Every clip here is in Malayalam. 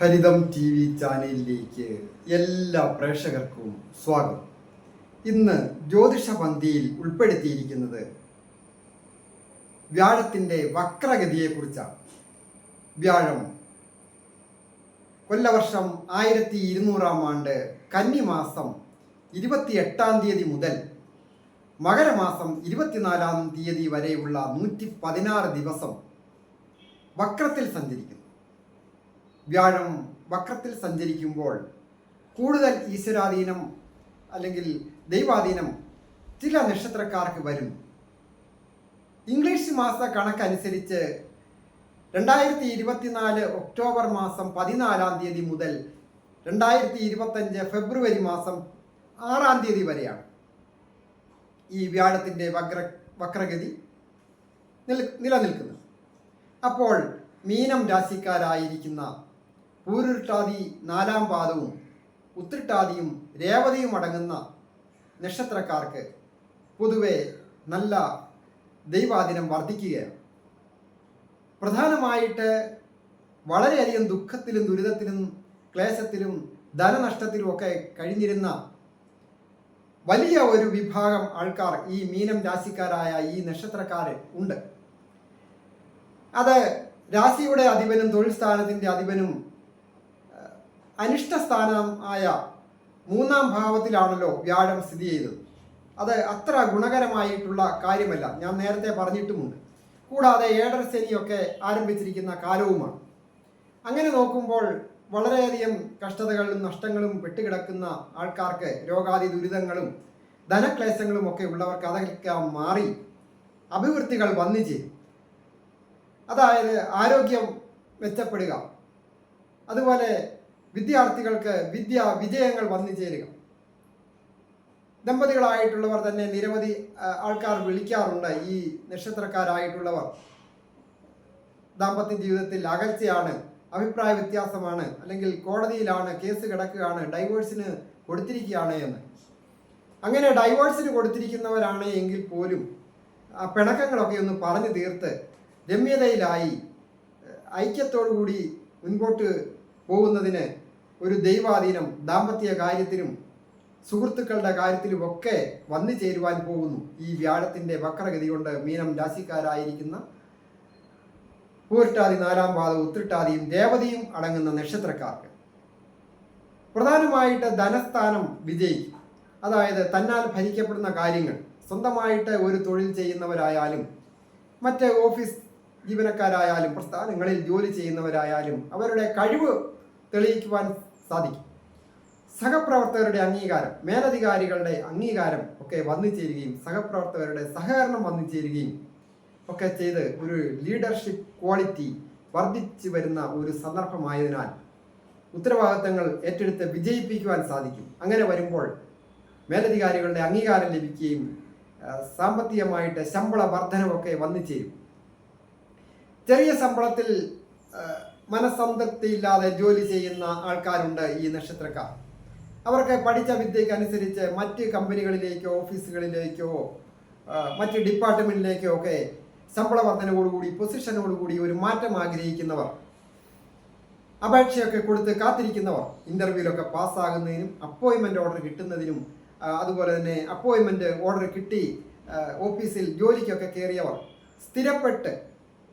ഹരിതം ടി വി ചാനലിലേക്ക് എല്ലാ പ്രേക്ഷകർക്കും സ്വാഗതം. ഇന്ന് ജ്യോതിഷ പന്തിയിൽ ഉൾപ്പെടുത്തിയിരിക്കുന്നത് വ്യാഴത്തിന്റെ വക്രഗതിയെക്കുറിച്ചാണ്. വ്യാഴം കൊല്ലവർഷം ആയിരത്തി ഇരുന്നൂറാം ആണ്ട് കന്നിമാസം ഇരുപത്തിയെട്ടാം തീയതി മുതൽ മകരമാസം ഇരുപത്തിനാലാം തീയതി വരെയുള്ള നൂറ്റി പതിനാറ് ദിവസം വക്രത്തിൽ സഞ്ചരിക്കുന്നു. വ്യാഴം വക്രത്തിൽ സഞ്ചരിക്കുമ്പോൾ കൂടുതൽ ഈശ്വരാധീനം അല്ലെങ്കിൽ ദൈവാധീനം ചില നക്ഷത്രക്കാർക്ക് വരും. ഇംഗ്ലീഷ് മാസ കണക്കനുസരിച്ച് രണ്ടായിരത്തി ഇരുപത്തിനാല് ഒക്ടോബർ മാസം പതിനാലാം തീയതി മുതൽ രണ്ടായിരത്തി ഇരുപത്തഞ്ച് ഫെബ്രുവരി മാസം ആറാം തീയതി വരെയാണ്. ഈ വ്യാഴത്തിന്റെ വക്ര വക്രഗതി നിൽ നിലനിൽക്കുന്നത്. അപ്പോൾ മീനം രാശിക്കാരായിരിക്കുന്ന പൂരുരുട്ടാതി നാലാം പാദവും ഉത്രിട്ടാതിയും രേവതിയും അടങ്ങുന്ന നക്ഷത്രക്കാർക്ക് പൊതുവെ നല്ല ദൈവാദിനം വർദ്ധിക്കുകയാണ്. പ്രധാനമായിട്ട് വളരെയധികം ദുഃഖത്തിലും ദുരിതത്തിലും ക്ലേശത്തിലും ധനനഷ്ടത്തിലും ഒക്കെ കഴിഞ്ഞിരുന്ന വലിയ ഒരു വിഭാഗം ആൾക്കാർ ഈ മീനം രാശിക്കാരായ ഈ നക്ഷത്രക്കാർ ഉണ്ട്. അത് രാശിയുടെ അധിപനും തൊഴിൽ സ്ഥാനത്തിന്റെ അധിപനും അഹ്, അനിഷ്ട സ്ഥാനം ആയ മൂന്നാം ഭാവത്തിലാണല്ലോ വ്യാഴം സ്ഥിതി ചെയ്തത്. അത് അത്ര ഗുണകരമായിട്ടുള്ള കാര്യമല്ല. ഞാൻ നേരത്തെ പറഞ്ഞിട്ടുമുണ്ട്. കൂടാതെ ഏഴര ശനിയൊക്കെ ആരംഭിച്ചിരിക്കുന്ന കാലവുമാണ്. അങ്ങനെ നോക്കുമ്പോൾ വളരെയധികം കഷ്ടതകളും നഷ്ടങ്ങളും പെട്ടുകിടക്കുന്ന ആൾക്കാർക്ക് രോഗാദി ദുരിതങ്ങളും ധനക്ലേശങ്ങളും ഒക്കെ ഉള്ളവർക്ക് അതൊക്കെ മാറി അഭിവൃദ്ധികൾ വന്നു ചെയ്യും അതായത് ആരോഗ്യം മെച്ചപ്പെടുക. അതുപോലെ വിദ്യാർത്ഥികൾക്ക് വിദ്യ വിജയങ്ങൾ വന്നു ചേരുക. ദമ്പതികളായിട്ടുള്ളവർ തന്നെ നിരവധി ആൾക്കാർ വിളിക്കാറുണ്ട് ഈ നക്ഷത്രക്കാരായിട്ടുള്ളവർ. ദാമ്പത്യ ജീവിതത്തിൽ അകൽച്ചയാണ് അഭിപ്രായ വ്യത്യാസമാണ് അല്ലെങ്കിൽ കോടതിയിലാണ് കേസ് കിടക്കുകയാണ് ഡൈവോഴ്സിന് കൊടുത്തിരിക്കുകയാണ് എന്ന്. അങ്ങനെ ഡൈവോഴ്സിന് കൊടുത്തിരിക്കുന്നവരാണ് എങ്കിൽ പോലും ആ പിണക്കങ്ങളൊക്കെ ഒന്ന് പറഞ്ഞു തീർത്ത് രമ്യതയിലായി ഐക്യത്തോടു കൂടി മുൻപോട്ട് പോകുന്നതിന് ഒരു ദൈവാധീനം ദാമ്പത്യ കാര്യത്തിലും സുഹൃത്തുക്കളുടെ കാര്യത്തിലുമൊക്കെ വന്നു ചേരുവാൻ പോകുന്നു. ഈ വ്യാഴത്തിന്റെ വക്രഗതി കൊണ്ട് മീനം രാശിക്കാരായിരിക്കുന്ന പൂരട്ടാതി നാലാം പാദം ഉത്തിട്ടാതിയും ദേവതയും അടങ്ങുന്ന നക്ഷത്രക്കാർക്ക് പ്രധാനമായിട്ട് ധനസ്ഥാനം വിജയി അതായത് തന്നാൽ ഭരിക്കപ്പെടുന്ന കാര്യങ്ങൾ സ്വന്തമായിട്ട് ഒരു തൊഴിൽ ചെയ്യുന്നവരായാലും മറ്റ് ഓഫീസ് ജീവനക്കാരായാലും പ്രസ്ഥാനങ്ങളിൽ ജോലി ചെയ്യുന്നവരായാലും അവരുടെ കഴിവ് തെളിയിക്കുവാൻ സാധിക്കും. സഹപ്രവർത്തകരുടെ അംഗീകാരം മേലധികാരികളുടെ അംഗീകാരം ഒക്കെ വന്നു ചേരുകയും സഹപ്രവർത്തകരുടെ സഹകരണം വന്നു ചേരുകയും ഒക്കെ ചെയ്ത് ഒരു ലീഡർഷിപ്പ് ക്വാളിറ്റി വർദ്ധിച്ചു വരുന്ന ഒരു സന്ദർഭമായതിനാൽ ഉത്തരവാദിത്തങ്ങൾ ഏറ്റെടുത്ത് വിജയിപ്പിക്കുവാൻ സാധിക്കും. അങ്ങനെ വരുമ്പോൾ മേലധികാരികളുടെ അംഗീകാരം ലഭിക്കുകയും സാമ്പത്തികമായിട്ട് ശമ്പള വർധനമൊക്കെ വന്നു ചേരും ചെറിയ ശമ്പളത്തിൽ മനസ്സംതൃപ്തിയില്ലാതെ ജോലി ചെയ്യുന്ന ആൾക്കാരുണ്ട് ഈ നക്ഷത്രക്കാർ. അവർക്ക് പഠിച്ച വിദ്യയ്ക്ക് അനുസരിച്ച് മറ്റ് കമ്പനികളിലേക്കോ ഓഫീസുകളിലേക്കോ മറ്റ് ഡിപ്പാർട്ട്മെന്റിലേക്കോ ഒക്കെ ശമ്പള വർധനയോടുകൂടി പൊസിഷനോടുകൂടി ഒരു മാറ്റം ആഗ്രഹിക്കുന്നവർ അപേക്ഷയൊക്കെ കൊടുത്ത് കാത്തിരിക്കുന്നവർ ഇന്റർവ്യൂലൊക്കെ പാസ്സാകുന്നതിനും അപ്പോയിൻമെന്റ് ഓർഡർ കിട്ടുന്നതിനും അതുപോലെ തന്നെ അപ്പോയിൻമെന്റ് ഓർഡർ കിട്ടി ഓഫീസിൽ ജോലിക്കൊക്കെ കയറിയവർ സ്ഥിരപ്പെട്ട്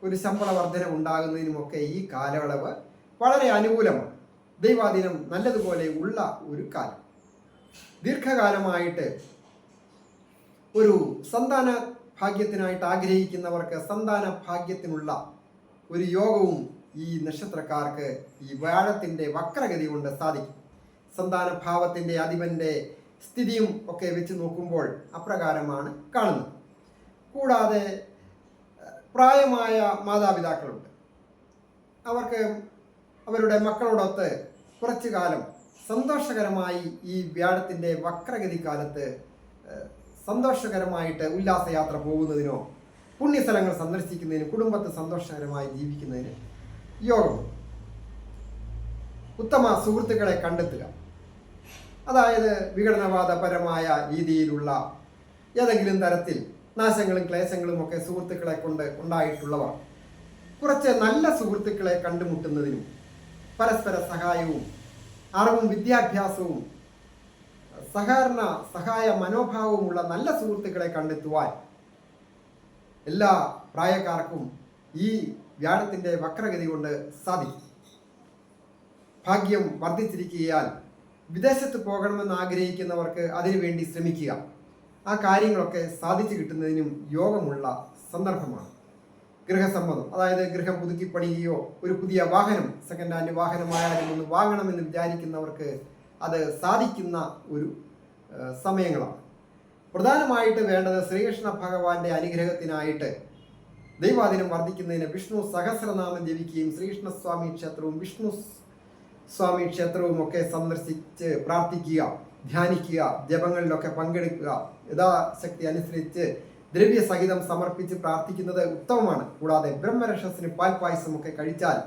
ഒരു ശമ്പള വർധന ഉണ്ടാകുന്നതിനുമൊക്കെ ഈ കാലയളവ് വളരെ അനുകൂലമാണ്. ദൈവാധീനം നല്ലതുപോലെ ഉള്ള ഒരു കാലം. ദീർഘകാലമായിട്ട് ഒരു സന്താന ഭാഗ്യത്തിനായിട്ട് ആഗ്രഹിക്കുന്നവർക്ക് സന്താന ഭാഗ്യത്തിനുള്ള ഒരു യോഗവും ഈ നക്ഷത്രക്കാർക്ക് ഈ വ്യാഴത്തിന്റെ വക്രഗതി കൊണ്ട് സാധിക്കും. സന്താന ഭാവത്തിന്റെ അധിപന്റെ സ്ഥിതിയും ഒക്കെ വെച്ച് നോക്കുമ്പോൾ അപ്രകാരമാണ് കാണുന്നത്. കൂടാതെ പ്രായമായ മാതാപിതാക്കളുണ്ട്. അവർക്ക് അവരുടെ മക്കളോടൊത്ത് കുറച്ചു കാലം സന്തോഷകരമായി ഈ വ്യാഴത്തിന്റെ വക്രഗതി കാലത്ത് സന്തോഷകരമായിട്ട് ഉല്ലാസയാത്ര പോകുന്നതിനോ പുണ്യസ്ഥലങ്ങൾ സന്ദർശിക്കുന്നതിന് കുടുംബത്തെ സന്തോഷകരമായി ജീവിക്കുന്നതിന് യോഗം. ഉത്തമ സുഹൃത്തുക്കളെ കണ്ടെത്തുക. അതായത് വിഘടനവാദപരമായ രീതിയിലുള്ള ഏതെങ്കിലും തരത്തിൽ നാശങ്ങളും ക്ലേശങ്ങളും ഒക്കെ സുഹൃത്തുക്കളെ കൊണ്ട് ഉണ്ടായിട്ടുള്ളവർ കുറച്ച് നല്ല സുഹൃത്തുക്കളെ കണ്ടുമുട്ടുന്നതിനും പരസ്പര സഹായവും അറിവും വിദ്യാഭ്യാസവും സഹകരണ സഹായ മനോഭാവവുമുള്ള നല്ല സുഹൃത്തുക്കളെ കണ്ടെത്തുവാൻ എല്ലാ പ്രായക്കാർക്കും ഈ വ്യാഴത്തിന്റെ വക്രഗതി കൊണ്ട് സാധിക്കും. ഭാഗ്യം വർദ്ധിച്ചിരിക്കുകയാൽ വിദേശത്ത് പോകണമെന്ന് ആഗ്രഹിക്കുന്നവർക്ക് അതിനുവേണ്ടി ശ്രമിക്കുക. ആ കാര്യങ്ങളൊക്കെ സാധിച്ചു കിട്ടുന്നതിനും യോഗമുള്ള സന്ദർഭമാണ്. ഗൃഹസമ്മതം അതായത് ഗൃഹം പുതുക്കി പണിയുകയോ ഒരു പുതിയ വാഹനം സെക്കൻഡ് ഹാൻഡ് വാഹനമായാലും ഒന്ന് വാങ്ങണമെന്ന് വിചാരിക്കുന്നവർക്ക് അത് സാധിക്കുന്ന ഒരു സമയങ്ങളാണ്. പ്രധാനമായിട്ട് വേണ്ടത് ശ്രീകൃഷ്ണ ഭഗവാന്റെ അനുഗ്രഹത്തിനായിട്ട് ദൈവാദിനം വർദ്ധിക്കുന്നതിന് വിഷ്ണു സഹസ്രനാമം ജപിക്കുകയും ശ്രീകൃഷ്ണ സ്വാമി ക്ഷേത്രവും വിഷ്ണു സ്വാമി ക്ഷേത്രവും ഒക്കെ സന്ദർശിച്ച് പ്രാർത്ഥിക്കുക. ധ്യാനിക്കുക ജപങ്ങളിലൊക്കെ പങ്കെടുക്കുക യഥാശക്തി അനുസരിച്ച് ദ്രവ്യസഹിതം സമർപ്പിച്ച് പ്രാർത്ഥിക്കുന്നത് ഉത്തമമാണ്. കൂടാതെ ബ്രഹ്മരക്ഷസിന് ഒക്കെ കഴിച്ചാൽ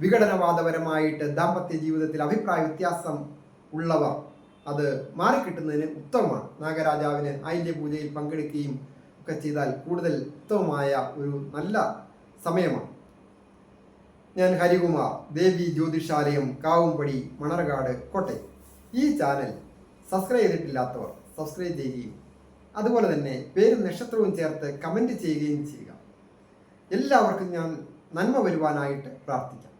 വിഘടനവാദപരമായിട്ട് ദാമ്പത്യ ജീവിതത്തിൽ അഭിപ്രായ വ്യത്യാസം ഉള്ളവർ അത് മാറിക്കിട്ടുന്നതിന് ഉത്തമമാണ്. നാഗരാജാവിന് ആയില്യ പൂജയിൽ പങ്കെടുക്കുകയും ഒക്കെ ചെയ്താൽ കൂടുതൽ ഉത്തമമായ ഒരു നല്ല സമയമാണ്. ഞാൻ ഹരികുമാർ ദേവി ജ്യോതിഷാലയം കാവുംപടി മണർകാട് കോട്ടയം. ഈ ചാനൽ സബ്സ്ക്രൈബ് ചെയ്തിട്ടില്ലാത്തവർ സബ്സ്ക്രൈബ് ചെയ്യുകയും അതുപോലെ തന്നെ പേരും നക്ഷത്രവും ചേർത്ത് കമന്റ് ചെയ്യുകയും ചെയ്യുക. എല്ലാവർക്കും ഞാൻ നന്മ വരുവാനായിട്ട് പ്രാർത്ഥിക്കാം.